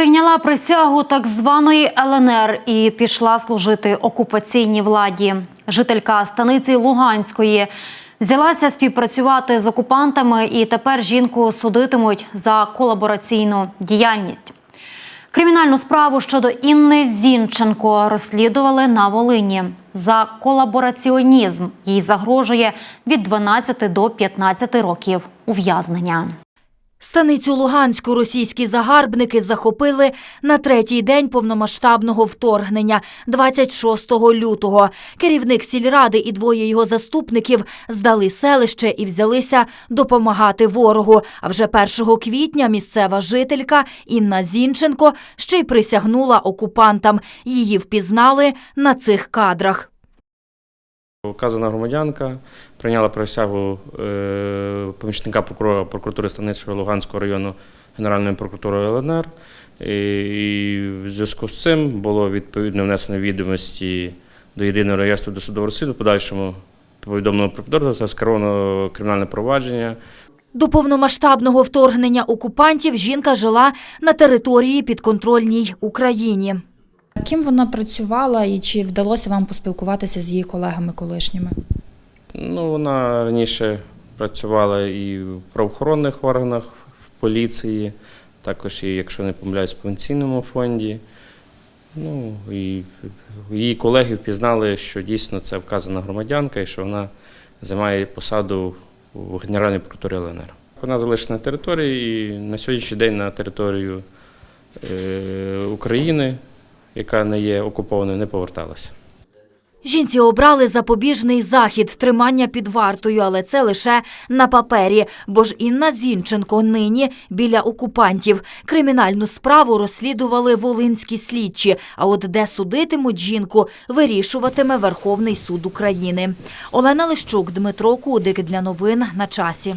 Прийняла присягу так званої ЛНР і пішла служити окупаційній владі. Жителька станиці Луганської взялася співпрацювати з окупантами, і тепер жінку судитимуть за колабораційну діяльність. Кримінальну справу щодо Інни Зінченко розслідували на Волині. За колабораціонізм їй загрожує від 12 до 15 років ув'язнення. Станицю Луганську російські загарбники захопили на третій день повномасштабного вторгнення, 26 лютого. Керівник сільради і двоє його заступників здали селище і взялися допомагати ворогу. А вже 1 квітня місцева жителька Інна Зінченко ще й присягнула окупантам. Її впізнали на цих кадрах. Вказана громадянка прийняла присягу е, помічника прокурора прокуратури Станицького Луганського району Генеральної прокуратури ЛНР. І, в зв'язку з цим було відповідно внесено відомості до єдиного реєстру досудового розслідування. Подальшому повідомлено про підозру скеровано кримінальне провадження. До повномасштабного вторгнення окупантів жінка жила на території підконтрольній Україні. Ким вона працювала і чи вдалося вам поспілкуватися з її колегами колишніми? Ну, вона раніше працювала і в правоохоронних органах, в поліції, також і, якщо не помиляюсь, в пенсійному фонді. Ну, і її колеги впізнали, що дійсно це вказана громадянка і що вона займає посаду в Генеральній прокуратурі ЛНР. Вона залишиться на території і на сьогоднішній день на територію е, України, яка не є окупованою, не поверталася. Жінці обрали запобіжний захід тримання під вартою, але це лише на папері. Бо ж Інна Зінченко нині біля окупантів. Кримінальну справу розслідували волинські слідчі. А от де судитимуть жінку, вирішуватиме Верховний суд України. Олена Лищук, Дмитро Кудик для новин на часі.